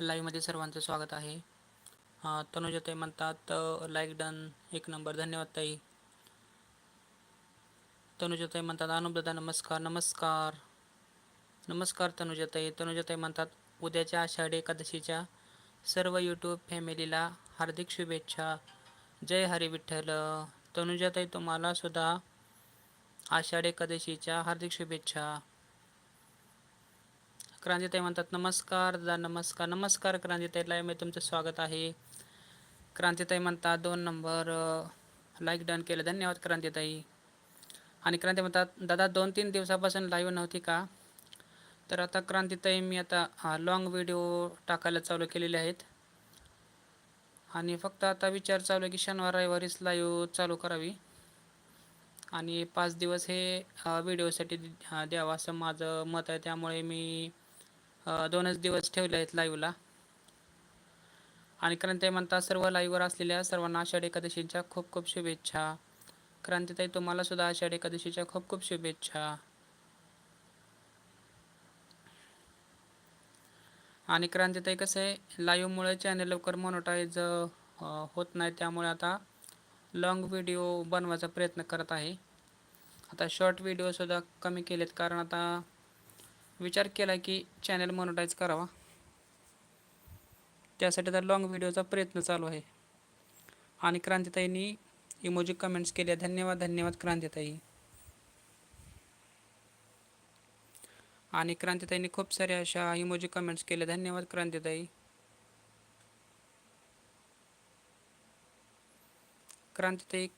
लाईव्हमध्ये सर्वांचं स्वागत आहे. अं, तनुजाताई म्हणतात लाईक डन एक नंबर धन्यवाद ताई. तनुजाताई म्हणतात अनुपदादा नमस्कार नमस्कार. नमस्कार तनुजाताई तनुजाताई म्हणतात उद्याच्या आषाढी एकादशीच्या सर्व यूट्यूब फॅमिलीला हार्दिक शुभेच्छा. जय हरी विठ्ठल. तनुजाताई तुम्हाला सुद्धा आषाढी एकादशीच्या हार्दिक शुभेच्छा. क्रांतीताई म्हणतात नमस्कार दादा नमस्कार नमस्कार क्रांतीताईला मी तुमचं स्वागत आहे. क्रांतीताई म्हणतात दोन नंबर लाईक डन केलं. धन्यवाद क्रांतीताई. आणि क्रांती म्हणतात दादा दोन तीन दिवसापासून लाईव्ह नव्हती का? तर आता क्रांतीताई मी आता लॉंग व्हिडिओ टाकायला चालू केलेले आहेत. आणि फक्त आता विचार चालू आहे की शनिवार रविवारीच लाईव्ह चालू करावी. आणि पाच दिवस हे व्हिडिओसाठी द्यावं असं माझं मत आहे. त्यामुळे मी दोनच दिवस ठेवले आहेत लाईव्हला आणि क्रांती म्हणतात सर्व लाईव्हवर असलेल्या सर्वांना आषाढी एकादशीच्या खूप खूप शुभेच्छा. क्रांतीताई तुम्हाला सुद्धा आषाढी एकादशीच्या खूप खूप शुभेच्छा. आणि क्रांतीताई कसं आहे लाईव्हमुळे चॅनल लवकर मोनोटाईज होत नाही. त्यामुळे आता लॉंग व्हिडिओ बनवायचा प्रयत्न करत आहे. आता शॉर्ट व्हिडिओसुद्धा कमी केलेत. कारण आता विचार केला की चॅनल मोनोटाईज करावा. त्यासाठी तर लॉंग व्हिडिओचा प्रयत्न चालू आहे. आणि क्रांतीताईंनी इमोजी कमेंट्स केल्या. धन्यवाद धन्यवाद क्रांतीताई. आणि क्रांतीताईंनी खूप साऱ्या अशा इमोजी कमेंट्स केल्या. धन्यवाद क्रांतीताई. क्रांतीताई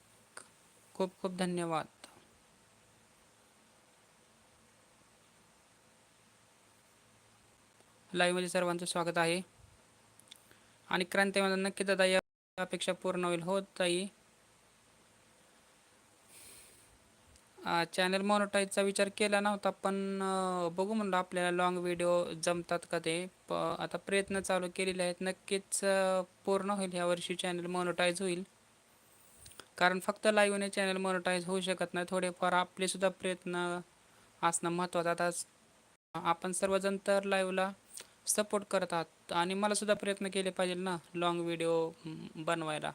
खूप खूप धन्यवाद. लाईव्हमध्ये सर्वांचं स्वागत आहे. आणि क्रांतीमध्ये नक्की दादा या अपेक्षा पूर्ण होईल. हो ताई. चॅनल मॉनिटाईजचा विचार केला नव्हता पण बघू म्हणलं आपल्याला लॉंग व्हिडिओ जमतात का ते. प आता प्रयत्न चालू केलेले आहेत. नक्कीच पूर्ण होईल. यावर्षी चॅनल मॉनिटाईज होईल. कारण फक्त लाईव्हने चॅनल मॉनिटाईज होऊ शकत नाही. थोडेफार आपलेसुद्धा प्रयत्न असणं महत्त्वाचं आता आपण सर्वजण तर लाईव्हला सपोर्ट करतात. आणि मला सुद्धा प्रयत्न केले पाहिजे ना लॉंग व्हिडिओ बनवायला.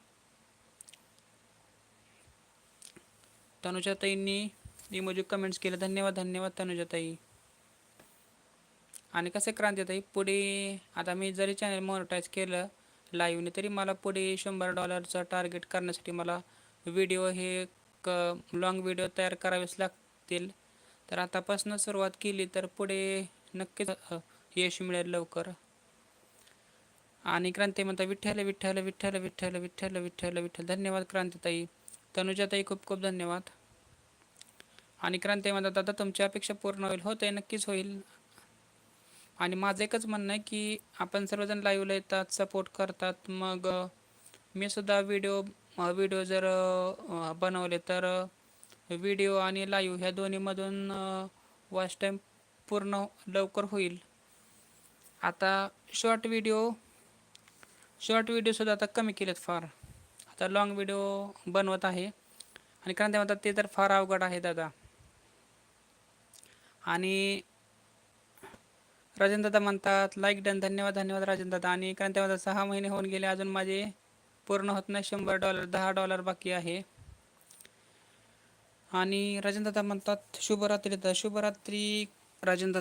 तनुजाताईंनी इमोजी कमेंट्स केले. धन्यवाद धन्यवाद तनुजाताई. आणि कसे क्रांतीताई पुढे आता मी जरी चॅनल मॉनिटाईज केलं लाईव्हने तरी मला पुढे शंभर डॉलरचं टार्गेट करण्यासाठी मला व्हिडिओ हे क लॉंग व्हिडिओ तयार करावेच लागतील. तर आतापासून सुरुवात केली तर पुढे नक्कीच यश मिळेल लवकर. आणि क्रांती म्हणता विठ्ठल विठ्ठल विठ्ठल विठ्ठल विठ्ठल विठ्ठल विठ्ठल. धन्यवाद क्रांतीताई. तनुजाताई खूप खूप धन्यवाद. आणि क्रांती म्हणतात दादा तुमची अपेक्षा पूर्ण होईल. हो ते नक्कीच होईल. आणि माझं एकच म्हणणं आहे की आपण सर्वजण लाईव्हला येतात सपोर्ट करतात. मग मी सुद्धा व्हिडिओ व्हिडिओ जर बनवले तर व्हिडिओ आणि लाईव्ह ह्या दोन्हीमधून वॉच टाईम पूर्ण लवकर होईल. आता शॉर्ट व्हिडिओ शॉर्ट व्हिडिओसुद्धा आता कमी केलेत फार. आता लॉंग व्हिडिओ बनवत आहे. आणि क्रांती म्हणतात ते तर फार अवघड आहे दादा. आणि राजन म्हणतात लाईक डन धन्यवाद धन्यवाद राजन आणि आणि ते म्हणतात सहा महिने होऊन गेले अजून माझे पूर्ण होत नाही शंभर डॉलर दहा डॉलर बाकी आहे. आणि राजन म्हणतात शुभरात्री दादा. शुभरात्री राजन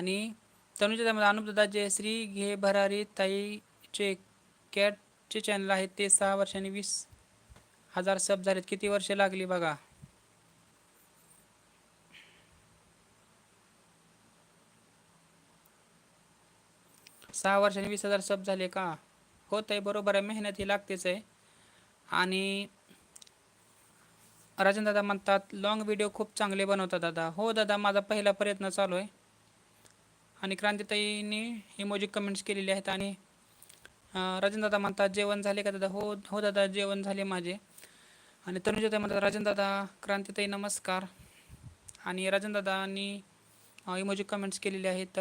आणि तनुजा त्यामध्ये जे श्री घे भरारी ताईचे कॅटचे चॅनल आहेत ते सहा वर्षांनी वीस हजार सब झालेत. किती वर्षे लागली बघा? सहा वर्षांनी वीस हजार सब झाले का? होत आहे बरोबर आहे. मेहनत ही लागतेच आहे. आणि राजन दादा म्हणतात लॉंग व्हिडिओ खूप चांगले बनवतात दादा. हो दादा माझा पहिला प्रयत्न चालू आहे. आणि क्रांतीताईंनी इमोजी कमेंट्स केलेले आहेत आणि राजन दादा म्हणतात जेवण झाले का दादा? हो हो दादा जेवण झाले माझे. आणि तनुजाताई म्हणतात राजन दादा क्रांतीताई नमस्कार. आणि राजन दादांनी इमोजी कमेंट्स केलेले आहेत.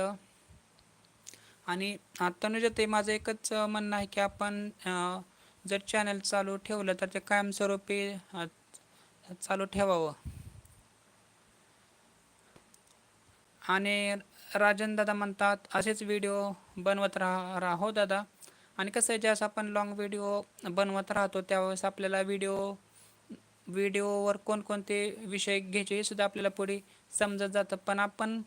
आणि तनुजाताई माझं एकच म्हणणं आहे की आपण जर चॅनल चालू ठेवलं तर ते कायमस्वरूपी चालू ठेवावं. आणि राजन दादा म्हणतात असेच व्हिडिओ बनवत राहा राहो दादा. आणि कसं आहे ज्यावेळेस आपण लॉंग व्हिडिओ बनवत राहतो त्यावेळेस आपल्याला व्हिडिओ व्हिडिओवर कोणकोणते विषय घ्यायचे हे सुद्धा आपल्याला पुढे समजत जातं. पण आपण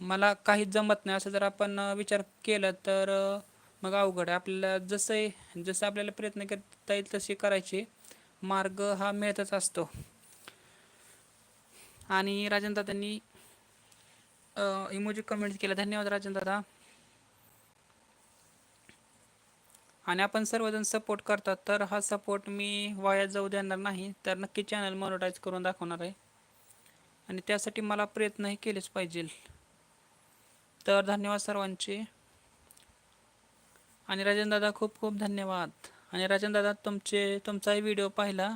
मला काहीच जमत नाही असं जर आपण विचार केला तर मग अवघड आहे. आपल्याला जसं जसं आपल्याला प्रयत्न करता येईल तसे करायचे. मार्ग हा मिळतच असतो. आणि राजन दादांनी इमोजी कमेंट केला धन्यवाद राजन दादा. आणि आपण सर्वजण सपोर्ट करतात तर हा सपोर्ट मी वाया जाऊ देणार नाही तर नक्की चॅनल मॉनिटाईज करून दाखवणार आहे. आणि त्यासाठी मला प्रयत्नही केलेच पाहिजे. तर धन्यवाद सर्वांचे. आणि राजन दादा खूप खूप धन्यवाद. आणि राजन दादा तुमचे तुमचाही व्हिडिओ पाहिला.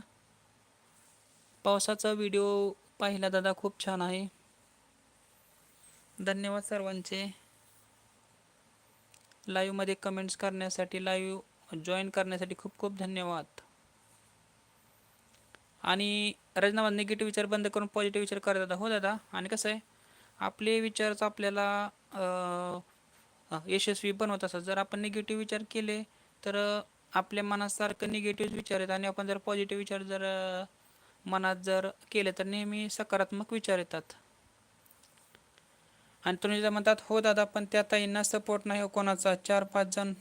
पावसाचा व्हिडिओ पाहिला दादा खूप छान आहे. धन्यवाद सर्वांचे. लाईव्हमध्ये कमेंट्स करण्यासाठी लाईव्ह जॉईन करण्यासाठी खूप खूप धन्यवाद. आणि रजनाबाद निगेटिव्ह विचार बंद करून पॉझिटिव्ह विचार करत दादा हो दादा आणि कसं आहे? आपले विचारच आपल्याला यशस्वी बनवत असतात. जर आपण निगेटिव्ह विचार केले तर आपल्या मनासारखं निगेटिव्ह विचार आहेत आणि आपण जर पॉझिटिव्ह विचार जर मनात जर केले तर नेहमी सकारात्मक विचार येतात. आणि तुम्ही म्हणतात हो दादा पण त्या ताईंना सपोर्ट नाही हो कोणाचा. चार पाच जण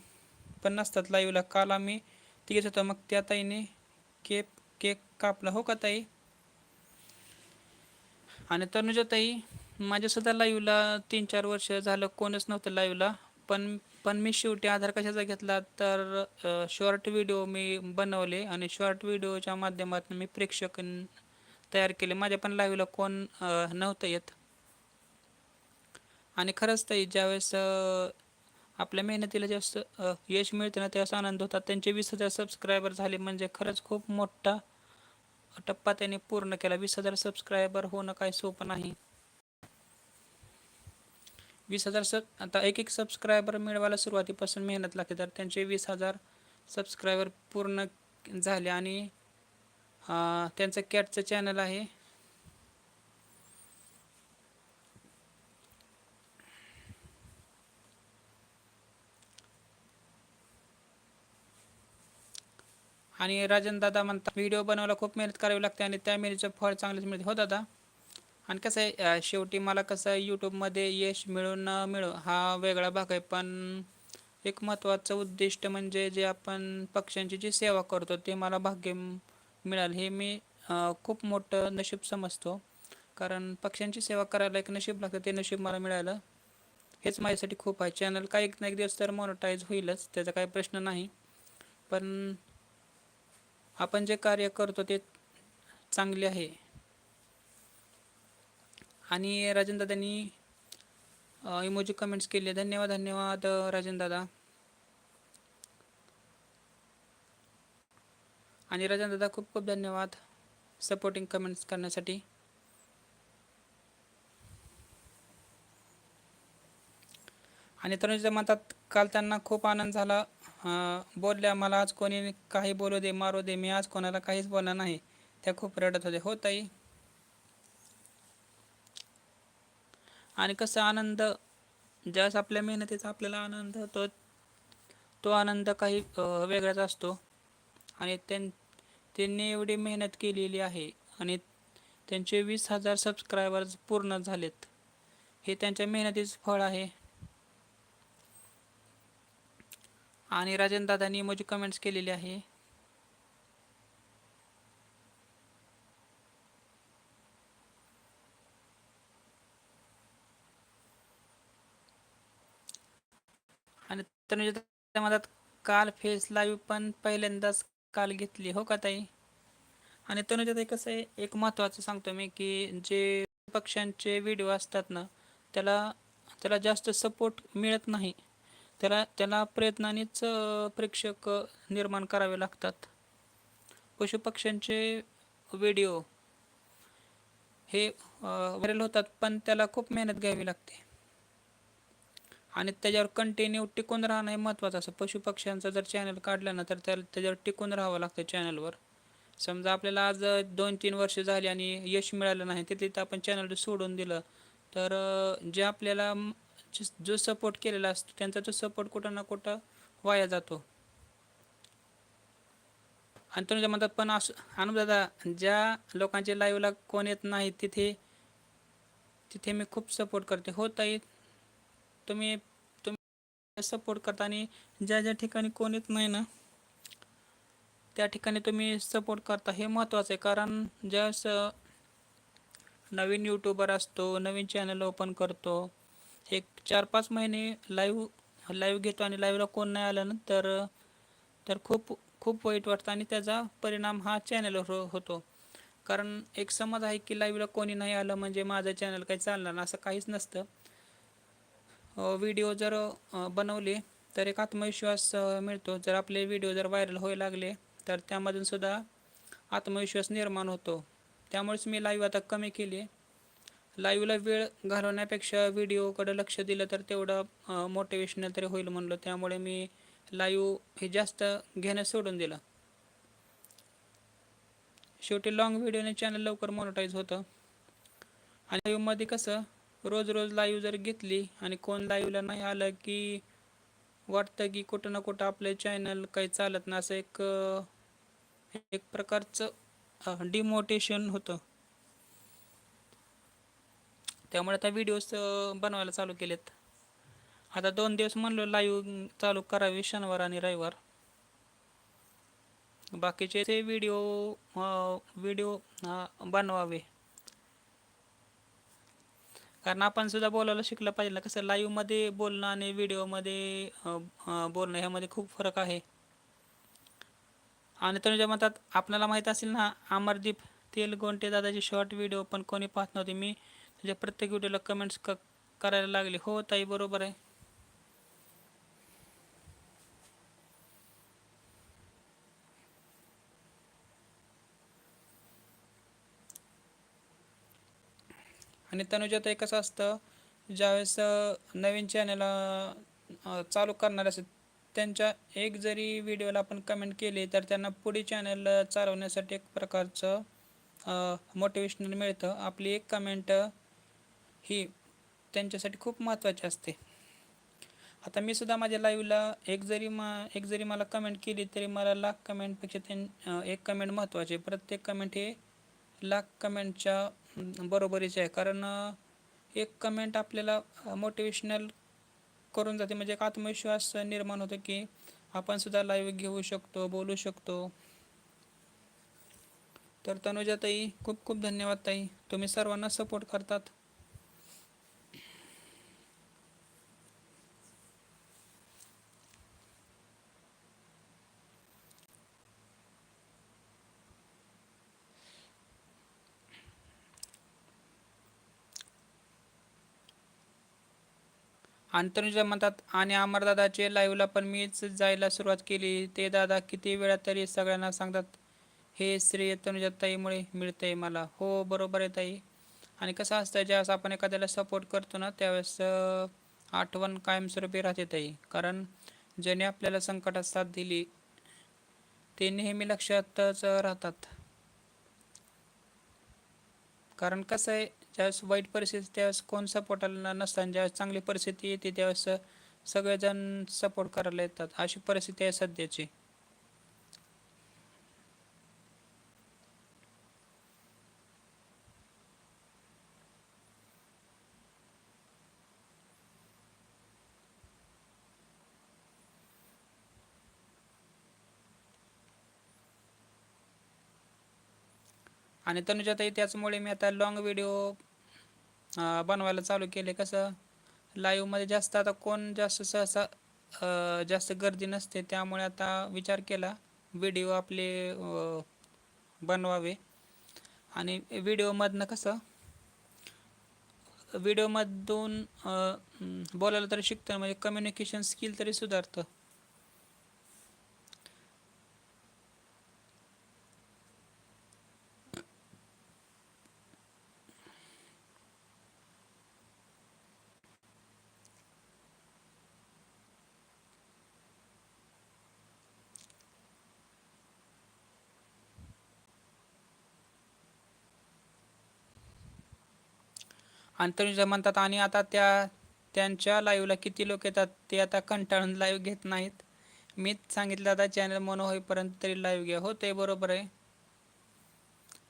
पण नसतात लाईव्हला काल आम्ही तिघेच होतो. मग त्या ताईने केक केक कापला. हो का ताई? आणि तनुजा ताई माझ्यासुद्धा लाईव्हला तीन चार वर्ष झालं कोणच नव्हतं लाईव्हला पण पण मी शेवटी आधार कशाचा घेतला तर शॉर्ट व्हिडिओ मी बनवले आणि शॉर्ट व्हिडिओच्या माध्यमातून मी प्रेक्षक तयार केले. माझ्या पण लाईव्हला कोण नव्हतं येत. आणि खरंच ताई ज्यावेळेस आपल्या मेहनतीला जास्त यश मिळते ना त्यावेळेस आनंद होतात. त्यांचे वीस हजार सबस्क्रायबर झाले म्हणजे खरंच खूप मोठा टप्पा त्यांनी पूर्ण केला. वीस हजार सबस्क्रायबर होणं काही सोपं नाही. वीस हजार सब आता एक एक सबस्क्रायबर मिळवायला सुरुवातीपासून मेहनत लागते. तर त्यांचे वीस हजार सबस्क्रायबर पूर्ण झाले आणि त्यांचं कॅटचं चॅनल आहे. आणि राजन दादा म्हणतात व्हिडिओ बनवायला खूप मेहनत करावी लागते आणि त्या मेहनतीचं फळ चांगलंच मिळते. हो दादा. आणि कसं आहे शेवटी मला कसं आहे यूट्यूबमध्ये यश मिळो न मिळो हा वेगळा भाग आहे पण एक महत्त्वाचं उद्दिष्ट म्हणजे जे आपण पक्ष्यांची जी सेवा करतो ते मला भाग्य मिळालं. हे मी खूप मोठं नशीब समजतो. कारण पक्ष्यांची सेवा करायला एक नशीब लागतं ते नशीब मला मिळालं. हेच माझ्यासाठी खूप आहे. चॅनल काही एक ना एक दिवस तर मॉनिटाईज होईलच त्याचा काही प्रश्न नाही. पण आपण जे कार्य करतो ते चांगले आहे. आणि राजन दादांनी इमोजी कमेंट्स केले. धन्यवाद धन्यवाद राजन दादा. आणि राजन दादा खूप खूप धन्यवाद सपोर्टिंग कमेंट्स करण्यासाठी. आणि तनुजा म्हणतात काल त्यांना खूप आनंद झाला. बोलल्या मला आज कोणी काही बोलू दे मारू दे मी आज कोणाला काहीच बोलणार नाही. त्या खूप रडत होते हो ताई. आणि कसं आनंद ज्यावेळेस आपल्या मेहनतीचा आपल्याला आनंद होतो तो आनंद काही वेगळाच असतो. आणि त्यां त्यांनी एवढी मेहनत केलेली आहे आणि त्यांचे वीस हजार सबस्क्रायबर्स पूर्ण झालेत. हे त्यांच्या मेहनतीचं फळ आहे. आणि राजन दादांनी इमोजी कमेंट्स केलेली आहे. आणि तनुजा मधात काल फेस लाईव्ह पण पहिल्यांदाच काल घेतली हो का ताई? आणि तनुजा ताई कसं आहे एक महत्त्वाचं सांगतो मी की जे पक्ष्यांचे व्हिडिओ असतात ना त्याला त्याला जास्त सपोर्ट मिळत नाही. त्याला त्याला प्रयत्नानेच प्रेक्षक निर्माण करावे लागतात. पशुपक्ष्यांचे व्हिडिओ हे व्हायरल होतात पण त्याला खूप मेहनत घ्यावी लागते. आणि त्याच्यावर कंटिन्यू टिकून राहणं हे महत्त्वाचं असं पशुपक्ष्यांचं जर चॅनल काढलं ना तर त्याला त्याच्यावर टिकून राहावं लागतं चॅनलवर समजा आपल्याला आज दोन तीन वर्ष झाली आणि यश मिळालं नाही तिथे तर आपण चॅनल सोडून दिलं. तर जे आपल्याला जो सपोर्ट केलेला असतो त्यांचा तो सपोर्ट कुठं ना कुठं वाया जातो. आणि तुमच्या म्हणतात पण असं दादा ज्या लोकांचे लाईव्हला कोण येत नाही तिथे तिथे मी खूप सपोर्ट करते. हो ताई तुम्ही तुम्ही सपोर्ट करता आणि ज्या ज्या ठिकाणी कोण येत नाही ना त्या ठिकाणी तुम्ही सपोर्ट करता हे महत्त्वाचं आहे. कारण ज्या नवीन यूट्यूबर असतो नवीन चॅनल ओपन करतो एक चार पाच महिने लाईव्ह लाईव्ह घेतो आणि लाईव्हला कोण नाही आलं तर तर खूप खूप वाईट वाटतं आणि त्याचा परिणाम हा चॅनलवर हो होतो. कारण एक समज आहे की लाईव्हला कोणी नाही आलं म्हणजे माझं चॅनल काही चालणार असं काहीच नसतं. व्हिडिओ जर बनवले तर एक आत्मविश्वास मिळतो. जर आपले व्हिडिओ जर व्हायरल व्हायला लागले तर त्यामधून सुद्धा आत्मविश्वास निर्माण होतो. त्यामुळेच मी लाईव्ह आता कमी केली. आहे लाईव्हला वेळ घालवण्यापेक्षा व्हिडिओकडे लक्ष दिलं तर तेवढं मोटिवेशनल तरी होईल म्हणलं. त्यामुळे मी लाईव्ह हे जास्त घेणं सोडून दिलं. शेवटी लॉंग व्हिडिओने चॅनल लवकर मॉनिटाईज होतं. आणि लाईव्हमध्ये कसं रोज रोज लाईव्ह जर घेतली आणि कोण लाईव्हला नाही आलं की वाटतं की कुठं ना कुठं आपलं चॅनल काही चालत ना असं एक एक प्रकारचं डिमोटेशन होतं. त्यामुळे आता व्हिडिओज बनवायला चालू केलेत. आता दोन दिवस म्हणलो लाईव्ह चालू करावे शनिवार आणि रविवार. बाकीचे ते व्हिडिओ व्हिडिओ बनवावे. कारण आपण सुद्धा बोलायला शिकलं पाहिजे ना कसं लाईव्हमध्ये बोलणं आणि व्हिडिओमध्ये बोलणं ह्यामध्ये खूप फरक आहे. आणि तनुजा म्हणतात आपल्याला माहीत असेल ना अमरदीप तेलगोंटे दादाचे शॉर्ट व्हिडिओ पण कोणी पाहत नव्हते. मी म्हणजे प्रत्येक व्हिडिओला कमेंट्स क करायला लागले. हो ताई बरोबर आहे. आणि तनुजात एक कसं असतं? ज्यावेळेस नवीन चॅनल चालू करणार असेल त्यांच्या एक जरी व्हिडिओला आपण कमेंट केली तर त्यांना पुढे चॅनल चालवण्यासाठी एक प्रकारचं मोटिवेशनल मिळतं. आपली एक कमेंट ही त्यांच्यासाठी खूप महत्त्वाची असते. आता मी सुद्धा माझ्या लाईव्हला एक जरी मा एक जरी मला कमेंट केली तरी मला लाख कमेंटपेक्षा त्यां एक कमेंट महत्त्वाची. प्रत्येक कमेंट हे लाख कमेंटच्या बरोबरीचे आहे. कारण एक कमेंट आपल्याला मोटिवेशनल करून जाते. म्हणजे एक आत्मविश्वास निर्माण होतो की आपण सुद्धा लाईव्ह घेऊ शकतो बोलू शकतो. तर तनुजा ताई खूप खूप धन्यवाद ताई. तुम्ही सर्वांना सपोर्ट करतात. अंतरुजा म्हणतात आणि अमरदादाचे लाईव्हला पण मीच जायला सुरुवात केली. ते दादा किती वेळा तरी सगळ्यांना सांगतात हे श्रेय तनुजा ताईमुळे मिळतंय मला. हो बरोबर आहे ताई. आणि कसं असतं ज्यावेळेस आपण एखाद्याला सपोर्ट करतो ना त्यावेळेस आठवण कायमस्वरूपी राहते ताई. कारण ज्याने आपल्याला संकटात साथ दिली ते नेहमी लक्षातच राहतात. कारण कसं आहे ज्यावेळेस वाईट परिस्थिती त्यावेळेस कोण सपोर्टाला नसताना ज्यावेळेस चांगली परिस्थिती येते त्यावेळेस सगळेजण सपोर्ट करायला येतात. अशी परिस्थिती आहे सध्याची. आणि तनुजाताई त्याचमुळे मी आता लॉंग व्हिडिओ बनवायला चालू केले. कसं लाईव्हमध्ये जास्त आता कोण जास्त सहसा जास्त गर्दी नसते. त्यामुळे आता विचार केला व्हिडिओ आपले बनवावे. आणि व्हिडिओमधनं कसं व्हिडिओमधून बोलायला तरी शिकतं म्हणजे कम्युनिकेशन स्किल तरी सुधारतं. आणि म्हणतात आणि आता त्या त्यांच्या लाईव्हला किती लोक येतात ते आता कंटाळून लाईव्ह घेत नाहीत. मीच सांगितलं आता चॅनल मोनो होईपर्यंत तरी लाईव्ह घ्या. हो ते बरोबर आहे.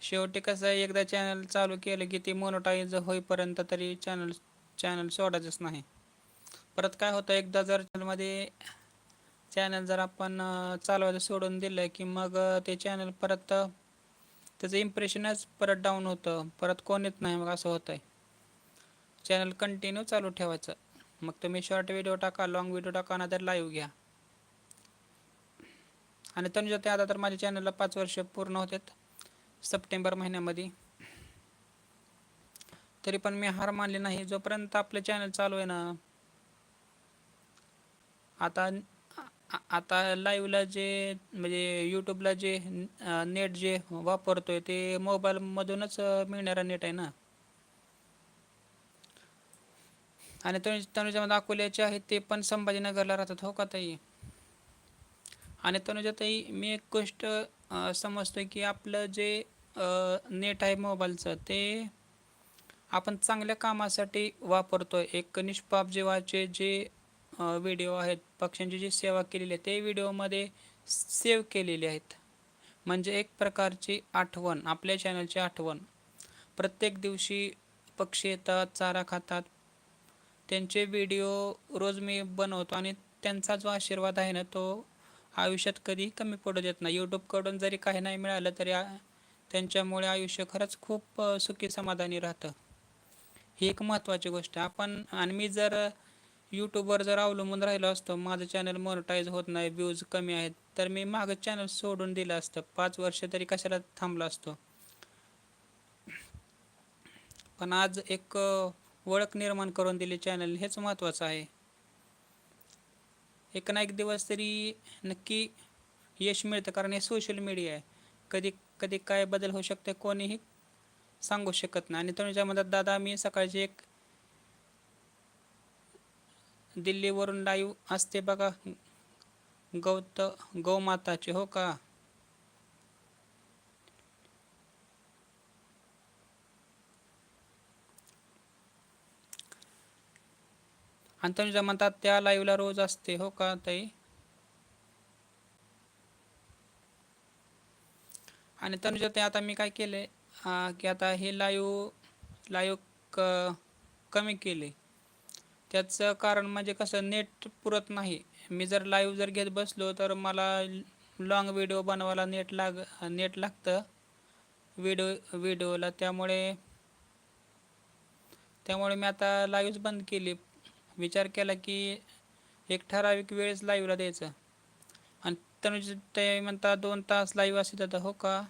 शेवटी कसं आहे एकदा चॅनल चालू केलं की ते मोनोटाईज होईपर्यंत तरी चॅनल चॅनल सोडायचंच नाही. परत काय होतं एकदा जर चॅनलमध्ये चॅनल जर आपण चालवायचं सोडून दिलं की मग ते चॅनल परत त्याचं इम्प्रेशनच परत डाऊन होतं. परत कोण येत नाही मग असं होतं आहे चॅनल कंटिन्यू चालू ठेवायचं. मग तुम्ही शॉर्ट व्हिडिओ टाका लॉंग व्हिडिओ टाका ना तर लाईव्ह घ्या. आणि तनुजा ते आता तर माझ्या चॅनलला पाच वर्ष पूर्ण होतात. सप्टेंबर महिन्यामध्ये. तरी पण मी हार मानली नाही. जोपर्यंत आपलं चॅनल चालू आहे ना आता आता लाईव्हला जे म्हणजे यूट्यूबला जे नेट जे वापरतोय ते मोबाईलमधूनच मिळणारा नेट आहे ना. आणि तनु तनुजामध्ये अकोल्याचे आहेत ते पण संभाजीनगरला राहतात हो का ताई? आणि तनुजाताई मी एक गोष्ट समजतो समजतोय की आपलं जे नेट आहे मोबाईलचं ते आपण चांगल्या कामासाठी वापरतोय. एक निष्पाप जीवाचे जे व्हिडिओ आहेत पक्ष्यांची जी सेवा केलेली आहे ते व्हिडिओमध्ये सेव्ह केलेले आहेत. म्हणजे एक प्रकारची आठवण आपल्या चॅनलची आठवण. प्रत्येक दिवशी पक्षी येतात चारा खातात त्यांचे व्हिडिओ रोज मी बनवतो आणि त्यांचा जो आशीर्वाद आहे ना तो आयुष्यात कधी कमी पडू देत नाही. यूट्यूबकडून जरी काही नाही मिळालं तरी त्यांच्यामुळे आयुष्य खरंच खूप सुखी समाधानी राहतं. ही एक महत्त्वाची गोष्ट आहे. आपण आणि मी जर यूट्यूबवर जर अवलंबून राहिलो असतो माझं चॅनल मोनटाईज होत नाही व्ह्यूज कमी आहेत तर मी मागं चॅनल सोडून दिलं असतं. पाच वर्ष तरी कशाला थांबलो असतो. पण आज एक ओळख निर्माण करून दिली चॅनल हेच महत्त्वाचं आहे. एक ना एक दिवस तरी नक्की यश मिळतं कारण हे सोशल मीडिया आहे. कधी कधी काय बदल होऊ शकते कोणीही सांगू शकत नाही. आणि तनुजा मदत दादा मी सकाळची एक दिल्लीवरून लाईव्ह असते बघा गौत गौमाताचे हो का? आणि तनुजा म्हणतात त्या लाईव्हला रोज असते. हो का ताई? आणि तनुजा ते आता मी काय केले की आता हे लाईव्ह लाईव्ह क कमी केले. त्याचं कारण म्हणजे कसं नेट पुरत नाही. मी जर लाईव्ह जर घेत बसलो तर मला लॉंग व्हिडिओ बनवायला नेट लाग नेट लागतं. व्हिडिओ व्हिडिओला त्यामुळे त्यामुळे मी आता लाईव्हच बंद केली. विचार केला की एक ठराविक वेळेस लाईव्हला द्यायचं. आणि तनुज ते म्हणतात दोन तास लाईव्ह असे दादा हो का?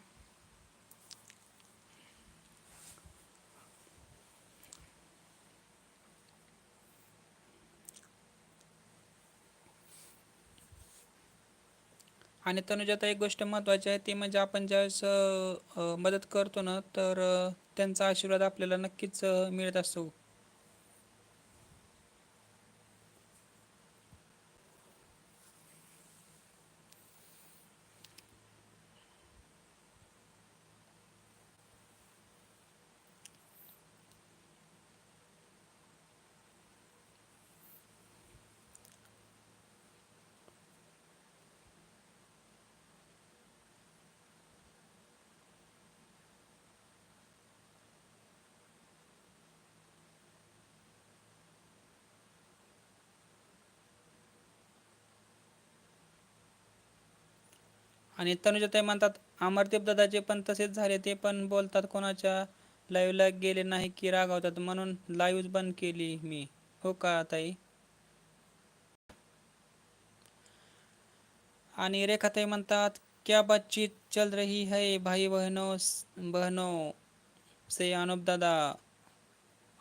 आणि तनुजात एक गोष्ट महत्त्वाची आहे ती म्हणजे आपण ज्यावेळेस मदत करतो ना तर त्यांचा आशीर्वाद आपल्याला नक्कीच मिळत असतो. आणि तनुजाताई म्हणतात अमरदीप दादाचे पण तसेच झाले ते पण बोलतात कोणाच्या लाईव्हला गेले नाही की रागावतात म्हणून लाईव्ह बंद केली मी. हो का ताई? आणि रेखाताई म्हणतात क्या बातचीत चल रही है भाई बहनों बहनों से अनुप दादा?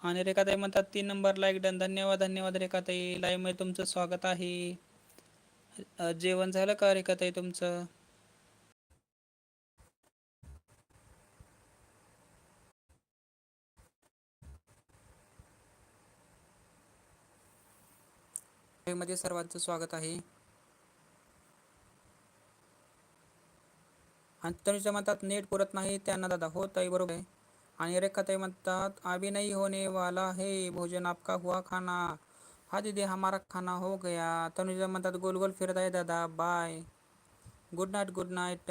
आणि रेखाताई म्हणतात तीन नंबर लाईक डन धन्यवाद धन्यवाद रेखाताई लाईव्हमध्ये तुमचं स्वागत आहे. जेवण झालं का रेखाताई तुमचं? मध्ये सर्वांचं स्वागत आहे. आणि तनुजा म्हणतात नेट पुरत नाही त्यांना दादा. हो ताई बरोबर आहे. आणि रेखाताई म्हणतात अभी होने वाला है भोजन आपका हुआ खाना. हा दीदी हमारा खाना हो गया. तनुजा म्हणतात गोल गोल फिरत आहे दादा bye good night good night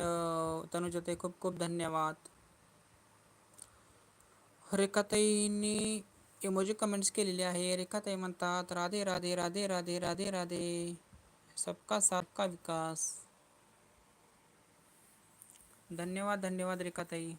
Tanuja ते खूप खूप धन्यवाद. रेखाताईंनी इमोजी कमेंट्स केलेली आहे. रेखाताई म्हणतात राधे राधे राधे राधे राधे राधे. सबका सबका विकास. धन्यवाद धन्यवाद रेखाताई